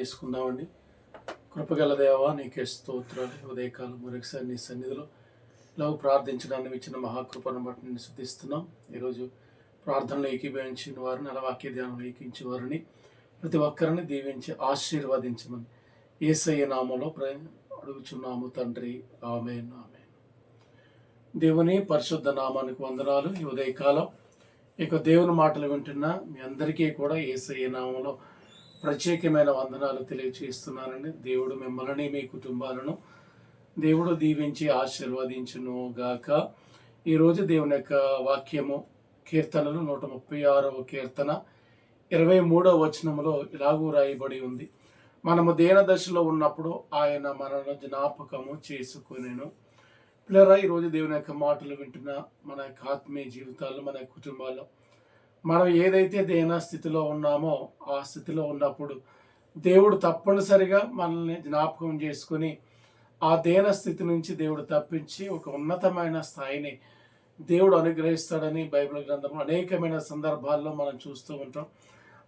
చేసుకుందామండి కృపగల దేవ నీకే స్తోత్రాలు. ఉదయకాలం మరొకసారి నీ సన్నిధిలో ఇలా ప్రార్థించడానికి ఇచ్చిన మహాకృపను బట్టి నేను శుద్ధిస్తున్నాం. ఈరోజు ప్రార్థనలో ఏకీభవించిన వారిని అలా వాక్య ధ్యానం ఏకించే వారిని ప్రతి ఒక్కరిని దీవించి ఆశీర్వదించమని ఏసయ్య నామంలో ప్ర అడుగుచున్నాము తండ్రి. ఆమె ఆమె దేవుని పరిశుద్ధ నామానికి వందనాలు. ఈ ఉదయకాలం ఇక దేవుని మాటలు వింటున్న మీ అందరికీ కూడా ఏసయ్య నామంలో ప్రత్యేకమైన వందనాలు తెలియచేస్తున్నానండి. దేవుడు మిమ్మల్ని మీ కుటుంబాలను దేవుడు దీవించి ఆశీర్వదించును గాక ఈరోజు దేవుని యొక్క వాక్యము కీర్తనలు నూట ముప్పై ఆరవ కీర్తన ఇరవై మూడవ వచనములో ఇలాగూ రాయబడి ఉంది. మనము దేన దశలో ఉన్నప్పుడు ఆయన మనను జ్ఞాపకము చేసుకునేను. పిల్లరా ఈరోజు దేవుని యొక్క మాటలు వింటున్న మన యొక్క ఆత్మీయ జీవితాలు మన కుటుంబాల్లో మనం ఏదైతే దేన స్థితిలో ఉన్నామో ఆ స్థితిలో ఉన్నప్పుడు దేవుడు తప్పనిసరిగా మనల్ని జ్ఞాపకం చేసుకుని ఆ దేన స్థితి నుంచి దేవుడు తప్పించి ఒక ఉన్నతమైన స్థాయిని దేవుడు అనుగ్రహిస్తాడని బైబిల్ గ్రంథంలో అనేకమైన సందర్భాల్లో మనం చూస్తూ ఉంటాం.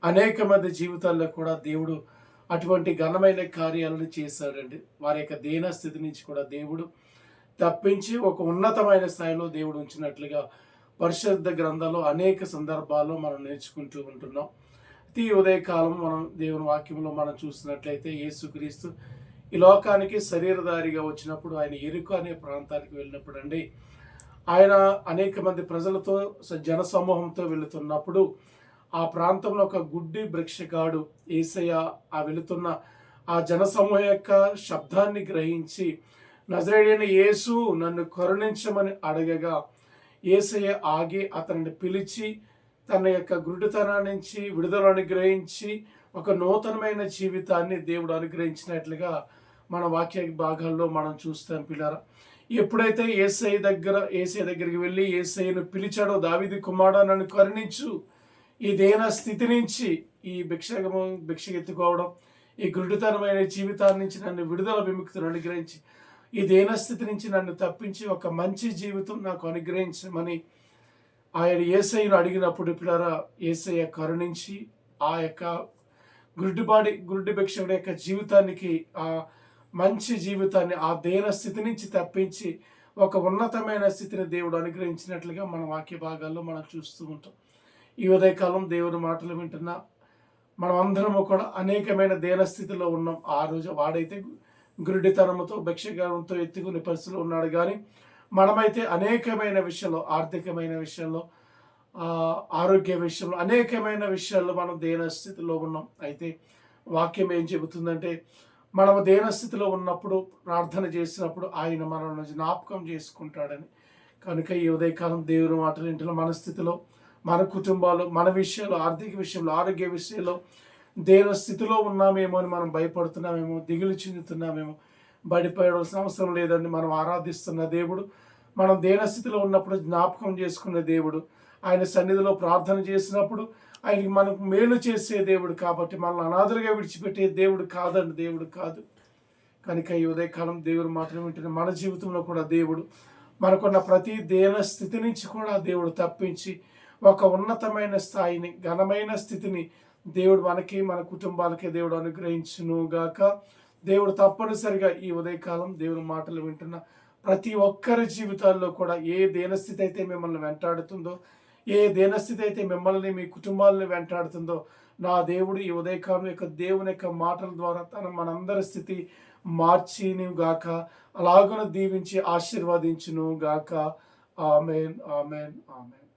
అనేక మంది జీవితాల్లో కూడా దేవుడు అటువంటి ఘనమైన కార్యాలను చేశాడండి. వారి యొక్క దీన స్థితి నుంచి కూడా దేవుడు తప్పించి ఒక ఉన్నతమైన స్థాయిలో దేవుడు ఉంచినట్లుగా పరిశుద్ధ గ్రంథాలు అనేక సందర్భాల్లో మనం నేర్చుకుంటూ ఉంటున్నాం. ఈ ఉదయకాలం మనం దేవుని వాక్యంలో మనం చూసినట్లయితే యేసుక్రీస్తు ఈ లోకానికి శరీరధారిగా వచ్చినప్పుడు ఆయన ఎరుకు అనే ప్రాంతానికి వెళ్ళినప్పుడు అండి ఆయన అనేక మంది ప్రజలతో జన సమూహంతో వెళుతున్నప్పుడు ఆ ప్రాంతంలో ఒక గుడ్డి వృక్షగాడు ఏసయ్య ఆ వెళుతున్న ఆ జనసమూహ యొక్క శబ్దాన్ని గ్రహించి నజరేడైన యేసు నన్ను కరుణించమని అడగగా ఏసయ్య ఆగి అతనిని పిలిచి తన యొక్క గురుడుతనం నుంచి విడుదల అనుగ్రహించి ఒక నూతనమైన జీవితాన్ని దేవుడు అనుగ్రహించినట్లుగా మన వాక్య భాగాల్లో మనం చూస్తాం పిల్లరా. ఎప్పుడైతే ఏసఐ దగ్గర ఏసఐ దగ్గరికి వెళ్ళి ఏసఐను పిలిచాడో దావిది కుమారుడు నన్ను కరుణించు ఈ దేన స్థితి నుంచి ఈ భిక్షగము భిక్ష ఎత్తుకోవడం ఈ గురుడుతనమైన జీవితాన్ని నుంచి నన్ను విడుదల విముక్తిని అనుగ్రహించి ఈ దేనస్థితి నుంచి నన్ను తప్పించి ఒక మంచి జీవితం నాకు అనుగ్రహించమని ఆయన ఏసైను అడిగినప్పుడు పిల్లరా ఏసయ్య కరుణించి ఆ యొక్క గుడ్డిబాడి గుడ్డి భిక్షకుడి యొక్క జీవితానికి ఆ మంచి జీవితాన్ని ఆ దేన స్థితి నుంచి తప్పించి ఒక ఉన్నతమైన స్థితిని దేవుడు అనుగ్రహించినట్లుగా మన వాక్య భాగాల్లో మనం చూస్తూ ఉంటాం. ఈ ఉదయకాలం దేవుడి మాటలు వింటున్నా మనం అందరము కూడా అనేకమైన దేన స్థితిలో ఉన్నాం. ఆ రోజు వాడైతే గురుడితనంతో భిక్షగానంతో ఎత్తుకునే పరిస్థితిలో ఉన్నాడు. కానీ మనమైతే అనేకమైన విషయంలో ఆర్థికమైన విషయంలో ఆరోగ్య విషయంలో అనేకమైన విషయాల్లో మనం దేనస్థితిలో ఉన్నాం. అయితే వాక్యం ఏం చెబుతుందంటే మనము దేనస్థితిలో ఉన్నప్పుడు ప్రార్థన చేసినప్పుడు ఆయన మనల్ని జ్ఞాపకం చేసుకుంటాడని. కనుక ఈ ఉదయకాలం దేవుని మాటలు ఇంటిలో మన స్థితిలో మన కుటుంబాలు మన విషయాలు ఆర్థిక విషయంలో ఆరోగ్య విషయంలో దేని స్థితిలో ఉన్నామేమో అని మనం భయపడుతున్నామేమో దిగులు చెందుతున్నామేమో బడిపోయవలసిన అవసరం లేదని మనం ఆరాధిస్తున్న దేవుడు మనం దేన స్థితిలో ఉన్నప్పుడు జ్ఞాపకం చేసుకున్న దేవుడు ఆయన సన్నిధిలో ప్రార్థన చేసినప్పుడు ఆయనకి మనకు మేలు చేసే దేవుడు కాబట్టి మనల్ని అనాథలుగా విడిచిపెట్టే దేవుడు కాదండి. దేవుడు కాదు. కనుక ఈ ఉదయకాలం దేవుడు మాటలు వింటున్న మన జీవితంలో కూడా దేవుడు మనకున్న ప్రతి దేన స్థితి నుంచి కూడా దేవుడు తప్పించి ఒక ఉన్నతమైన స్థాయిని ఘనమైన స్థితిని దేవుడు మనకి మన కుటుంబాలకి దేవుడు అనుగ్రహించును గాక దేవుడు తప్పనిసరిగా ఈ ఉదయకాలం దేవుని మాటలు వింటున్న ప్రతి ఒక్కరి జీవితాల్లో కూడా ఏ దేనస్థితి అయితే మిమ్మల్ని వెంటాడుతుందో ఏ దేనస్థితి అయితే మిమ్మల్ని మీ కుటుంబాలను వెంటాడుతుందో నా దేవుడు ఈ ఉదయకాలం యొక్క దేవుని యొక్క మాటల ద్వారా తన మనందరి స్థితి మార్చిను గాక అలాగను దీవించి ఆశీర్వదించును గాక ఆమెన్ ఆమెన్ ఆమెన్.